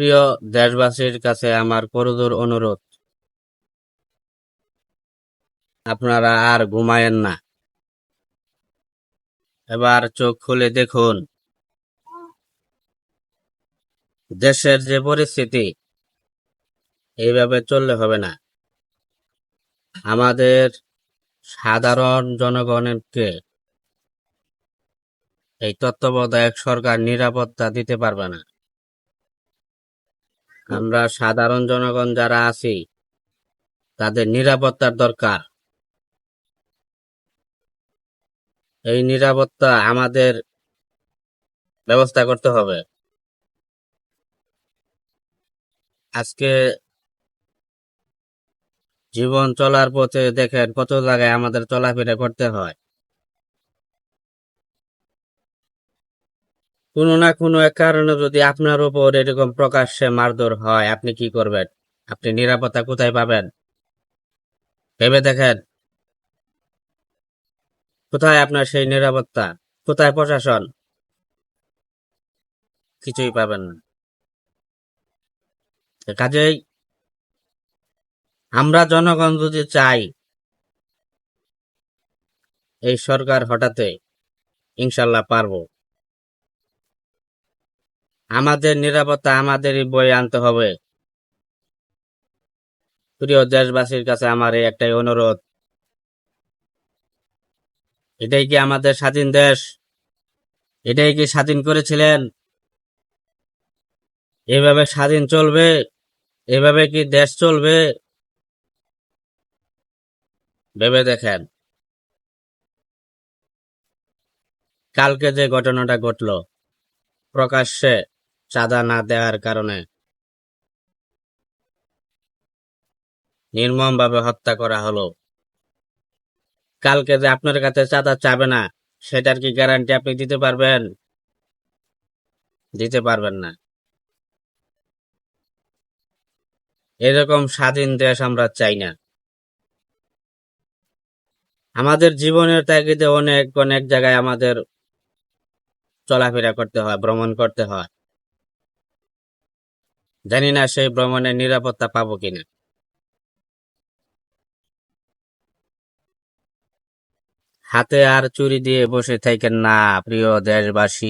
প্রিয় দেশবাসীর কাছে আমার করজোর অনুরোধ। আপনারা আর ঘুমায়েন না। এবার চোখ খুলে দেখুন। দেশের যে পরিস্থিতি, এইভাবে চললে হবে না। আমাদের সাধারণ জনগণকে এই তত্ত্বাবধায়ক সরকার নিরাপত্তা দিতে পারবে না। আমরা সাধারণ জনগণ যারা আছি, তাদের নিরাপত্তার দরকার। এই নিরাপত্তা আমাদের ব্যবস্থা করতে হবে। আজকে জীবন চলার পথে দেখেন কত জায়গায় আমাদের চলাফেরা করতে হয়। কোনো না কোনো এক কারণে যদি আপনার উপর এরকম প্রকাশ্যে মারধর হয়, আপনি কি করবেন? আপনি নিরাপত্তা কোথায় পাবেন? ভেবে দেখেন। কোথায় আপনার সেই নিরাপত্তা? কোথায় প্রশাসন? কিছুই পাবেন না। কাজেই আমরা জনগণ যদি চাই, এই সরকার হঠাতে ইনশাল্লাহ পারব। আমাদের নিরাপত্তা আমাদেরই বই আনতে হবে। প্রিয় দেশবাসীর কাছে আমার একটাই অনুরোধ। এটাই কি আমাদের স্বাধীন দেশ? এটাই কি স্বাধীন করেছিলেন? এভাবে স্বাধীন চলবে? এভাবে কি দেশ চলবে? ভেবে দেখেন। কালকে যে ঘটনাটা ঘটলো, প্রকাশ্যে চাঁদা না দেওয়ার কারণে নির্মমভাবে হত্যা করা হলো। কালকে যে আপনার কাছে চাঁদা চাবে না, সেটার কি গ্যারান্টি আপনি দিতে পারবেন? দিতে পারবেন না। এরকম স্বাধীন দেশ আমরা চাই না। আমাদের জীবনের তাগিদে অনেক অনেক জায়গায় আমাদের চলাফেরা করতে হয়, ভ্রমণ করতে হয়। জানি না সেই ভ্রমণের নিরাপত্তা পাবো কিনা। হাতে আর চুরি দিয়ে বসে থাকেন না, প্রিয় দেশবাসী।